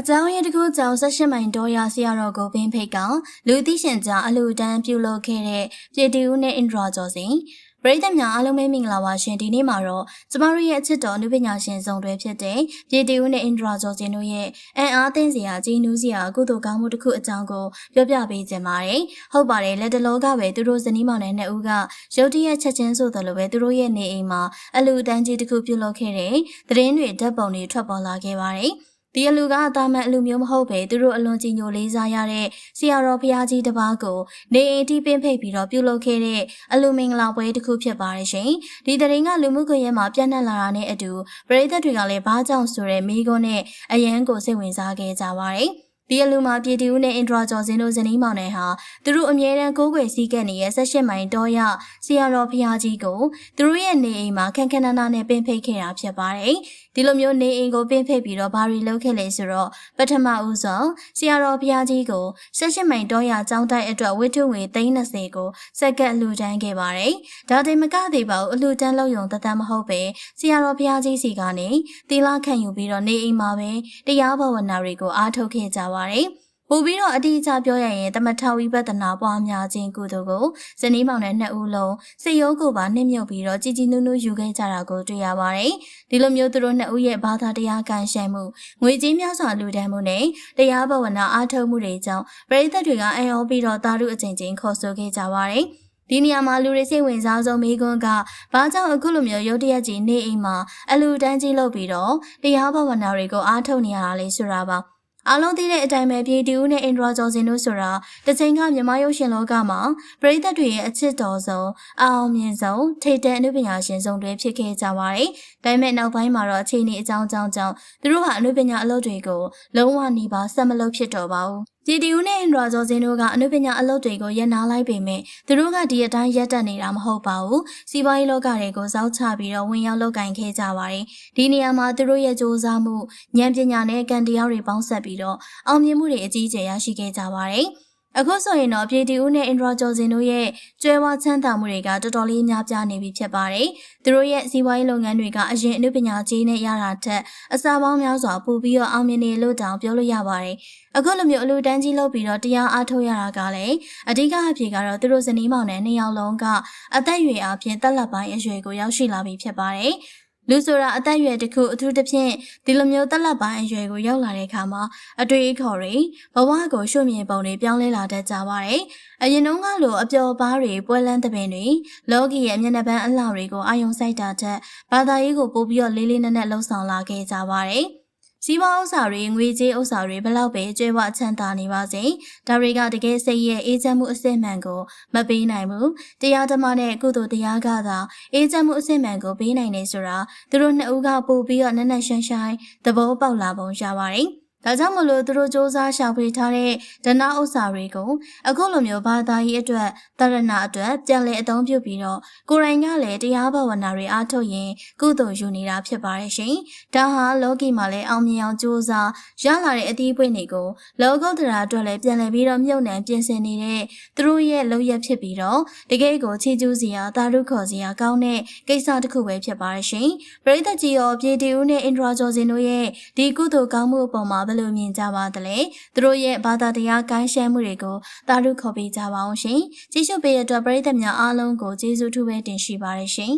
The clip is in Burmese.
အကြောင်းရင်းတစ်ခုကြောင့်18မိုင်ဒေါ်ရဆရာတော်ကိုပင်ဖိတ်ကလူသိရှင်ကြားအလူတန်းပြုလုပ်ခဲ့တဲ့ပြည်တီဦးနဲ့အင်ဒရာကျော်စင်ပရိသတ်များအားလုံးပဲမင်္ဂလာပါရှင်ဒီနေ့မှာတော့ကျမတို့ရဲ့အချစ်တော်အနုပညာရှင်ဆောင်တွေဖြစ်တဲ့ပြည်တီဦးနဲ့အင်ဒရာကျော်စင်တို့ရဲ့အန်အားသင်းစရာကြီးနူးစရာအကုသိုလ်ကောင်းမှုတစ်ခုအကြောင်းကိုပြောပြပေးခြင်းပါတယ်ဟုတ်ပါတယ်လက်တလောကပဲသူတို့ဇနီးမောင်နဲ့နှစ်ဦးကရုတ်တရက်ချက်ချင်းဆိုသလိုပဲသူတို့ရဲ့နေအိမ်မှာအလူတန်းကြီးတစ်ခုပြုလုပ်ခဲ့တဲ့သတင်းတွေဓာတ်ပုံတွေထွက်ပေါ်လာခဲ့ပါတယ် ဒီအလူကအသားမှန်အလူမျိုးမဟုတ်ပဲသူတို့အလွန်ကြီးညိုလေးစားရတဲ့ဆရာတော်ဘုရားကြီးတစ်ပါးကိုနေအိမ်တီးပင်းဖိတ်ပြီးတော့ပြုလုပ်ခဲ့တဲ့အလူမင်္ဂလာပွဲတစ်ခုဖြစ်ပါတယ်ရှင်။ဒီတရင်ကလူမှုကွန်ရက်မှာပြန့်နှံ့လာတာနဲ့အတူပရိသတ်တွေကလည်းဘာကြောင့်ဆိုတဲ့မိကုန်းနဲ့အရန်ကိုစိတ်ဝင်စားခဲ့ကြပါတယ်။ဒီအလူမှာပြည်တီဦးနဲ့အင်ဒရာကျော်စင်တို့ဇနီးမောင်နှံဟာသူတို့အမြဲတမ်းကိုးကွယ်စည်းကပ်နေတဲ့၁၈မိုင်တောရဆရာတော်ဖျားကြီးကိုသူတို့ရဲ့နေအိမ်မှာခက်ခက်နာနာနဲ့ပင်ဖိတ်ခဲ့တာဖြစ်ပါတယ်။ ဒီလိုမျိုးနေအိမ်ကိုပင်ဖိတ်ပြီးတော့ဘာတွေလုပ်ခဲ့လဲဆိုတော့ပထမဦးဆုံးဆရာတော်ဖျားကြီးကို၁၈မိုင်တောရကျောင်းတိုက်အတွက်ဝိထုငွေ330ကိုစက္ကန့်အလှူဒန်းခဲ့ပါတယ်။ဒါတင်မကသေးပါဘူးအလှူဒန်းလုပ်ရုံတသက်မဟုတ်ပဲဆရာတော်ဖျားကြီးစီကနေသီလခံယူပြီးတော့နေအိမ်မှာပဲတရားဘဝနာတွေကိုအားထုတ်ခဲ့ကြပါပါတယ်။ ပို့ပြီးတော့အတိအကျပြောရရင်တမထဝိပဿနာပွားများခြင်းကုသိုလ်ကိုဇနီးမောင်နဲ့နှစ်ဦးလုံးစိတ်ရိုးကိုပါနှိမ့်မြုပ်ပြီးတော့ကြည်ကြည်နူးနူးယူခဲ့ကြတာကိုတွေ့ရပါတယ်။ဒီလိုမျိုးသူတို့နှစ်ဦးရဲ့ဘာသာတရားကန်ရှမ်းမှုငွေကြေးများစွာလူဒန်းမှုနဲ့တရားဘဝနာအားထုတ်မှုတွေကြောင့်ပရိသတ်တွေကအံ့ဩပြီးတော့တာရုအချိန်ချင်းခေါ်ဆိုခဲ့ကြပါတယ်။ဒီနေရာမှာလူတွေစိတ်ဝင်စားဆုံးမိကွန်းကဘာကြောင့်အခုလိုမျိုးရုတ်တရက်ကြီးနေအိမ်မှာအလူတန်းကြီးလုပ်ပြီးတော့တရားဘဝနာတွေကိုအားထုတ်နေရတာလေဆိုတာပါ အားလုံးသိတဲ့အတိုင်းပဲပြည်တူးနဲ့အင်ဒရာဂျော်စင်တို့ဆိုတာတချိန်ကမြန်မာရုပ်ရှင်လောကမှာပရိသတ်တွေရဲ့အချစ်တော်ဆုံးအအောင်မြင်ဆုံးထိတ်တဲ့အနုပညာရှင်ဆုံးတွေဖြစ်ခဲ့ကြပါတယ်။ဒါပေမဲ့နောက်ပိုင်းမှာတော့အခြေအနေအကြောင်းကြောင့်ကြောင့်သူတို့ဟာအနုပညာအလုပ်တွေကိုလုံးဝနှီးပါဆက်မလုပ်ဖြစ်တော့ပါဘူး။ ဒီတီဦးနဲ့အင်ဒရာဇော်စင်တို့ကအနုပညာအလုပ်တွေကိုရပ်နားလိုက်ပေမဲ့သူတို့ကဒီအတိုင်းရပ်တန့်နေတာမဟုတ်ပါဘူး။စီးပွားရေးလောကတွေကိုစောက်ချပြီးတော့ဝင်ရောက်လုပ်ကင်ခဲ့ကြပါတယ်။ဒီနေရာမှာသူတို့ရဲ့စ조사မှုဉာဏ်ပညာနဲ့ကံတရားတွေပေါင်းစပ်ပြီးတော့အောင်မြင်မှုတွေအကြီးအကျယ်ရရှိခဲ့ကြပါတယ်။ အခုဆိုရင်တော့ပြည်တီဦးနဲ့အင်ဒရာကျော်စင်တို့ရဲ့ကျွဲဝချမ်းသာမှုတွေကတော်တော်လေးများပြားနေပြီဖြစ်ပါတယ်။သူတို့ရဲ့စီးပွားရေးလုပ်ငန်းတွေကအရင်အနုပညာကြီးနဲ့ရတာထက်အစားပေါင်းများစွာပိုပြီးတော့အောင်မြင်နေလို့တောင်ပြောလို့ရပါတယ်။အခုလိုမျိုးအလူတန်းကြီးလုပ်ပြီးတော့တရားအားထုတ်ရတာကလည်းအဓိကအဖြစ်ကတော့သူတို့ဇနီးမောင်နဲ့နှစ်ယောက်လုံးကအသက်အရွယ်အပြင်တက်လက်ပိုင်းအရွယ်ကိုရောက်ရှိလာပြီဖြစ်ပါတယ်။ လူဆိုတာအသက်အရွယ်တစ်ခုအထူးသဖြင့်ဒီလိုမျိုးတက်လက်ပိုင်းအရွယ်ကိုရောက်လာတဲ့အခါမှာအတွေ့အခေါ်တွေဘဝကိုရှုမြင်ပုံတွေပြောင်းလဲလာတတ်ကြပါတယ်။အရင်တုန်းကလိုအပျော်ပါးတွေပွဲလန်းသပင်တွေလောကီရဲ့မျက်နှာပန်းအလှတွေကိုအာယုံစိုက်တာတဲ့ဘာသာရေးကိုပို့ပြီးတော့လေးလေးနက်နက်လှုပ်ဆောင်လာခဲ့ကြပါတယ်။ စီးပွားဥစ္စာတွေငွေကြေးဥစ္စာတွေဘလောက်ပဲကျွဲဝချမ်းသာနေပါစေဒါတွေကတကယ်စိတ်ရဲ့အေးချမ်းမှုအစစ်မှန်ကိုမပေးနိုင်ဘူးတရားဓမ္မနဲ့ကုသိုလ်တရားကသာအေးချမ်းမှုအစစ်မှန်ကိုပေးနိုင်နေဆိုတာသူတို့နှစ်ဦးကပို့ပြီးတော့နက်နက်ရှိုင်းရှိုင်းသဘောပေါက်လာပုံရပါတယ် ဒါကြောင့်မလို့သူတို့စ조사ရှာဖွေထားတဲ့ဒနာဥစ္စာတွေကိုအခုလိုမျိုးဘာသာရေးအတွက်တရဏအတွက်ပြန်လည်အသုံးပြုပြီးတော့ကိုရိုင်းကလည်းတရားဘာဝနာတွေအားထုတ်ရင်ကုသိုလ်ယူနေတာဖြစ်ပါတယ်ရှင်။ဒါဟာလောကီမှာလည်းအောင်မြင်အောင်စ조사ရလာတဲ့အသီးပွင့်တွေကိုလောကုတ္တရာအတွက်လည်းပြန်လည်ပြီးတော့မြုပ်နှံပြင်ဆင်နေတဲ့သူတို့ရဲ့လုပ်ရဖြစ်ပြီးတော့တကယ်ကိုချီးကျူးစရာတာရုခေါ်စရာကောင်းတဲ့ကိစ္စတစ်ခုပဲဖြစ်ပါတယ်ရှင်။ပရိသတ်ကြီးရောပြည်တီဦးနဲ့အင်ဒရာဂျော်စင်တို့ရဲ့ဒီကုသိုလ်ကောင်းမှုအပေါ်မှာဘယ် လိုမြင်ကြပါသလဲသူတို့ရဲ့ဘာသာတရားကိုင်းရှမ်းမှုတွေကိုတာရုခေါ်ပေးကြပါအောင်ရှင်ကြည့်ရှုပေးတဲ့အတွက်ပရိသတ်များအားလုံးကိုကျေးဇူးထူးပဲတင်ရှိပါတယ်ရှင်